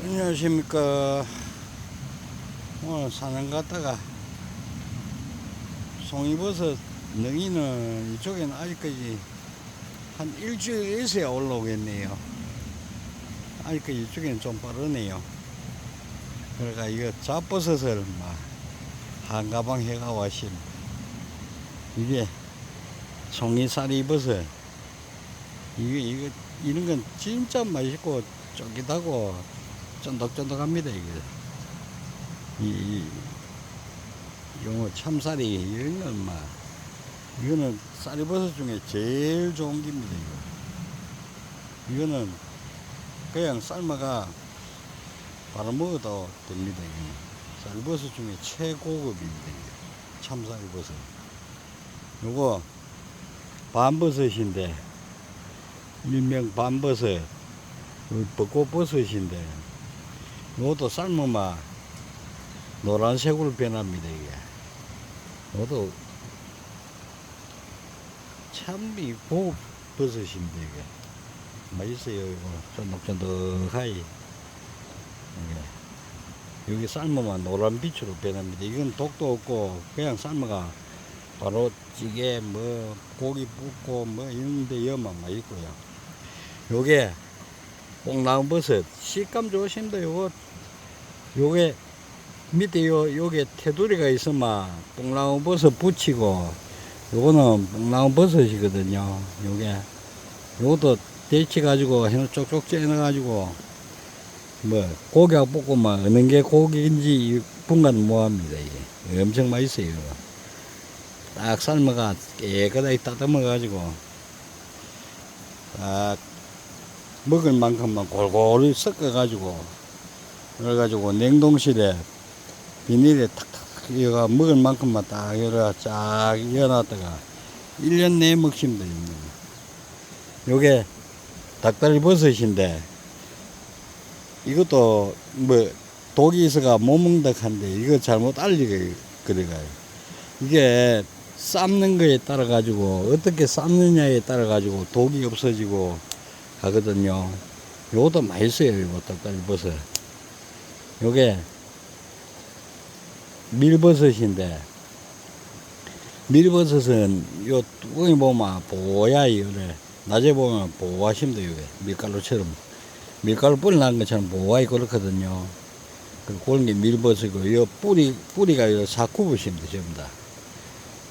안녕하십니까. 오늘 산행 갔다가 송이버섯 능이는 이쪽에는 아직까지 한 일주일 있어야 올라오겠네요. 아직까지 이쪽에는 좀 빠르네요. 그러니까 이거 잡버섯을 막 한가방 해가 와심. 이게 송이살이 버섯. 이게, 이거, 이런 건 진짜 맛있고 쫄깃하고 쫀득쫀득합니다 이게. 이, 이 요거 참쌀이 이런 건막 이거는 쌀버섯 중에 제일 좋은 겁니다 이거. 이거는 그냥 삶아가 바로 먹어도 됩니다 이거. 쌀버섯 중에 최고급입니다 이게 참쌀버섯. 요거 반버섯인데 일명 반버섯 벚꽃버섯인데 이것도 삶으면 노란색으로 변합니다 이게. 이것도 참이 고급 버섯입니다 이게. 맛있어요 이거. 쫀득쫀득하이. 이게. 여기 삶으면 노란 빛으로 변합니다. 이건 독도 없고 그냥 삶아가 바로 찌개 뭐 고기 붓고 뭐 이런데 여만 맛있고요. 요게 뽕나무버섯 식감 좋으신데 요거 요게 밑에 요 요게 테두리가 있으면 뽕나무 버섯 붙이고 요거는 뽕나무 버섯이거든요 요게 요것도 데치 가지고 해놓 쪽쪽 째놔 가지고 뭐 고기하고 볶으면 어느 게 고기인지 분간 못합니다 이게 엄청 맛있어요. 딱 삶아가 깨끗하게 따듬어 가지고 딱 먹을 만큼만 골고루 섞어 가지고 그래가지고 냉동실에 비닐에 탁탁 이어가 먹을 만큼만 딱 열어 쫙 이어놨다가 1년 내에 먹시면 됩니다. 요게 닭다리 버섯인데 이것도 뭐 독이 있어가 못 먹는다 한데 이거 잘못 알리게 그래가요. 이게 삶는 거에 따라 가지고 어떻게 삶느냐에 따라 가지고 독이 없어지고 하거든요. 요것도 맛있어요, 이거 닭다리 버섯. 요게 밀버섯인데, 밀버섯은 요 뚜껑이 보면 보야, 이거래. 낮에 보면 보아심도 요게. 밀가루처럼. 밀가루 뿌리 난 것처럼 보아이 그렇거든요. 그 그런 게 밀버섯이고, 요 뿌리, 뿌리가 요 사쿠부심도 전부 다.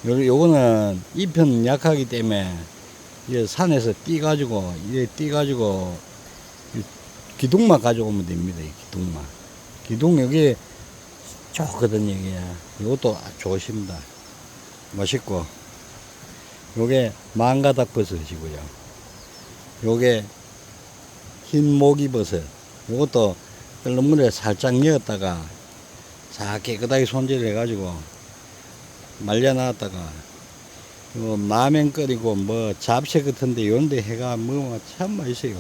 요, 요거는 잎은 약하기 때문에 이 산에서 띠 가지고, 이 띠 가지고, 이 기둥만 가져오면 됩니다, 이 기둥만. 기둥 여기 좋거든요, 이게. 이것도 좋습니다. 맛있고. 요게 망가닥 버섯이고요. 요게 흰 모기 버섯. 요것도 끓는 물에 살짝 넣었다가 자 깨끗하게 손질해 가지고 말려놨다가 요 라면 끓이고 뭐 잡채 같은데 이런데 해가 먹으면 참 맛있어요.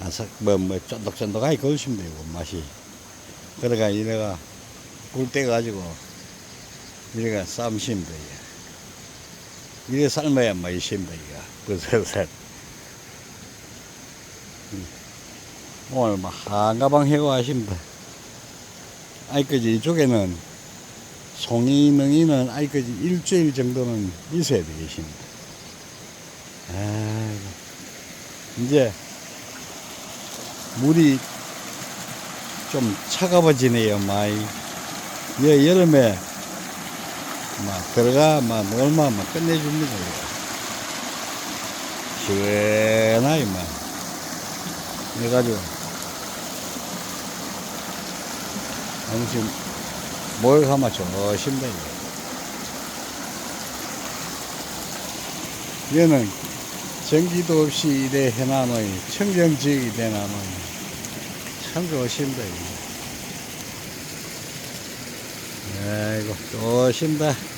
아삭 뭐뭐 쫀득쫀득하게 그으시면 되고 맛이. 그러가 이래가 굴 떼가지고 이래가 돼요. 이래 삶아야 맛있습니다 이거 버섯을. 음. 오늘 막 한 가방 해고 하십니다. 아이까지 이쪽에는 송이 능이는 아직까지 일주일 정도는 있어야 되겠습니다. 아, 이제 물이 좀 차가워지네요, 많이. 예, 여름에 막 들어가 막 놀면 막 끝내줍니다. 시원하게 막. 그래가지고 엄청 목욕하면. 이거. 얘는 전기도 없이 이래 해놔놓이 청정지역이 돼놔놓이 참 좋습니다. 이거. 아이고 좋습니다.